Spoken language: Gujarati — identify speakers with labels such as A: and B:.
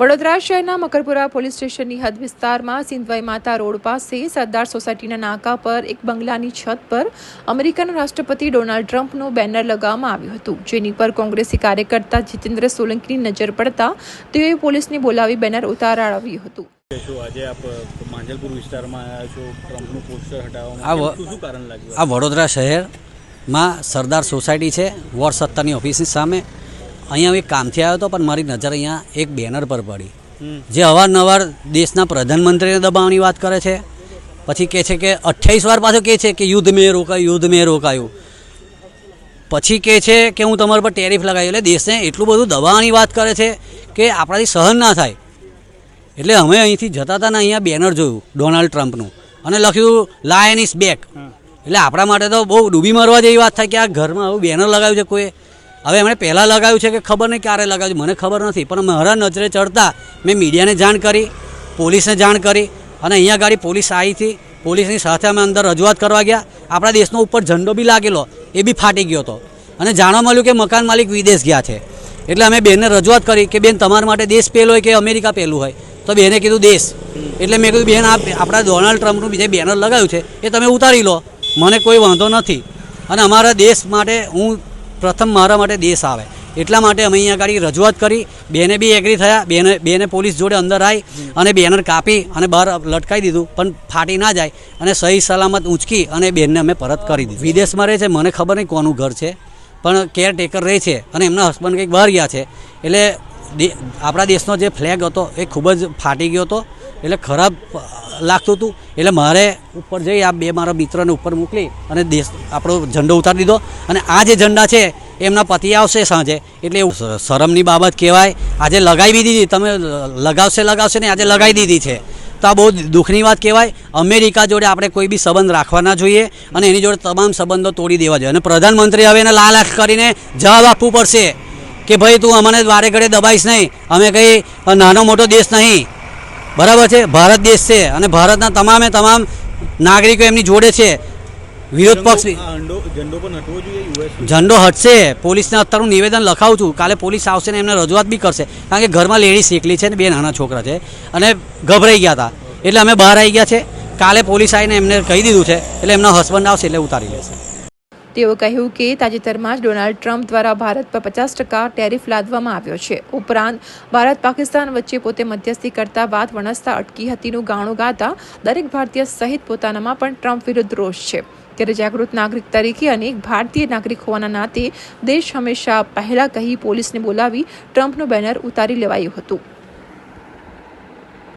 A: વડોદરા શહેરના મકરપુરા પોલીસ સ્ટેશનની હદ વિસ્તારમાં સિંધવાઈ માતા રોડ પાસે સરદાર સોસાયટીના નાકા પર એક બંગલાની છત પર અમેરિકાના રાષ્ટ્રપતિ ડોનાલ્ડ ટ્રમ્પનું બેનર લગાવવામાં આવ્યું હતું. જેની પર કોંગ્રેસી કાર્યકર્તા જીતેન્દ્ર સોલંકીની નજર પડતા તેઓએ પોલીસને બોલાવી બેનર ઉતારાવ્યું હતું.
B: છો આજે આપ માંજલપુર વિસ્તારમાં આવ્યા છો? ટ્રમ્પનું પોસ્ટર
C: આ
B: હટાવવામાં
C: વ-
B: શું શું કારણ લાગ્યું?
C: આ વડોદરા શહેરમાં સરદાર સોસાયટી છે વોર્ડ સત્તરની ઓફિસની સામે. અહીંયા એક કામથી આવ્યો હતો પણ મારી નજર અહીંયા એક બેનર પર પડી. જે અવારનવાર દેશના પ્રધાનમંત્રીને દબાવવાની વાત કરે છે. પછી કહે છે કે અઠ્યાવીસ વાર પાછો કહે છે કે યુદ્ધ મેં રોકાયું યુદ્ધ મેં રોકાયું. પછી કહે છે કે હું તમારા પર ટેરિફ લગાવ્યું એટલે દેશને એટલું બધું દબાવવાની વાત કરે છે કે આપણાથી સહન ના થાય. એટલે અમે અહીંથી જતા હતા ને અહીંયા બેનર જોયું ડોનાલ્ડ ટ્રમ્પનું. અને લખ્યું લાયન ઇઝ બેક એટલે આપણા માટે તો બહુ ડૂબી મરવા જેવી વાત થાય કે આ ઘરમાં આવું બેનર લગાવ્યું છે કોઈ. હવે એમણે પહેલાં લગાવ્યું છે કે ખબર નહીં ક્યારે લગાવ્યું મને ખબર નથી, પણ મારા નજરે ચડતા મેં મીડિયાને જાણ કરી, પોલીસને જાણ કરી, અને અહીંયા ગાડી પોલીસ આવી હતી. પોલીસની સાથે અમે અંદર રજૂઆત કરવા ગયા. આપણા દેશનો ઉપર ઝંડો બી લાગેલો, એ બી ફાટી ગયો હતો. અને જાણવા મળ્યું કે મકાન માલિક વિદેશ ગયા છે. એટલે અમે બેનને રજૂઆત કરી કે, બેન, તમારા માટે દેશ પહેલો હોય કે અમેરિકા પહેલું હોય? તો બેને કીધું, દેશ. એટલે મેં કીધું, બેન આપણા ડોનાલ્ડ ટ્રમ્પનું બીજે બેનર લગાવ્યું છે, એ તમે ઉતારી લો. મને કોઈ વાંધો નથી. અને અમારા દેશ માટે હું પ્રથમ મારા માટે દેશ આવે. એટલા માટે અમે અહીંયા ગાડી રજૂઆત કરી. બેને બી એગ્રી થયા. બેને બેને પોલીસ જોડે અંદર આવી અને બેનર કાપી અને બહાર લટકાવી દીધું. પણ ફાટી ના જાય અને સહી સલામત ઊંચકી અને બેનને અમે પરત કરી દીધી. વિદેશમાં રહે છે. મને ખબર નહીં કોનું ઘર છે. પણ કેરટેકર રહે છે અને એમના હસબન્ડ કંઈક બહાર ગયા છે. એટલે આપણા દેશનો જે ફ્લેગ હતો એ ખૂબ જ ફાટી ગયો હતો. એટલે ખરાબ લાગતું હતું. એટલે મારે ઉપર જઈ આ બે મારા મિત્રને ઉપર મોકલી અને દેશ આપણો ઝંડો ઉતારી દીધો. અને આ જે ઝંડા છે, એમના પતિ આવશે સાંજે. એટલે શરમની બાબત કહેવાય. આજે લગાવી દીધી, તમે લગાવશે લગાવશે ને આજે લગાવી દીધી છે. તો આ બહુ દુઃખની વાત કહેવાય. અમેરિકા જોડે આપણે કોઈ બી સંબંધ રાખવા ના જોઈએ અને એની જોડે તમામ સંબંધો તોડી દેવા જોઈએ. અને પ્રધાનમંત્રી હવે એને લાલાખ કરીને જવાબ આપવું પડશે કે ભાઈ, તું અમને વારે ઘડે દબાઈશ નહીં. અમે કંઈ નાનો મોટો દેશ નહીં. બરાબર છે? ભારત દેશ છે અને ભારતના તમામે તમામ નાગરિકો એમની જોડે છે. વિરોધ પક્ષ ઝંડો હટશે. પોલીસને અત્યારે હું નિવેદન લખાવું છું. કાલે પોલીસ આવશે ને એમને રજૂઆત બી કરશે. કારણ કે ઘરમાં લેડીઝ એકલી છે ને બે નાના છોકરા છે અને ગભરાઈ ગયા હતા. એટલે અમે બહાર આવી ગયા છે. કાલે પોલીસ આવીને એમને કહી દીધું છે. એટલે એમના હસબન્ડ આવશે એટલે ઉતારી લેશે.
A: તેઓ કહ્યું કે તાજેતરમાં જ ડોનાલ્ડ ટ્રમ્પ દ્વારા ભારત પર પચાસ ટકા ટેરિફ લાદવામાં આવ્યો છે. ઉપરાંત, ભારત પાકિસ્તાન વચ્ચે પોતે મધ્યસ્થી કરતા વાત વણસતા અટકી હતીનું ગાણું ગાતા દરેક ભારતીય સહિત પોતાનામાં પણ ટ્રમ્પ વિરુદ્ધ રોષ છે. ત્યારે જાગૃત નાગરિક તરીકે અને એક ભારતીય નાગરિક હોવાના નાતે દેશ હંમેશા પહેલા કહી પોલીસને બોલાવી ટ્રમ્પનું બેનર ઉતારી લેવાયું હતું.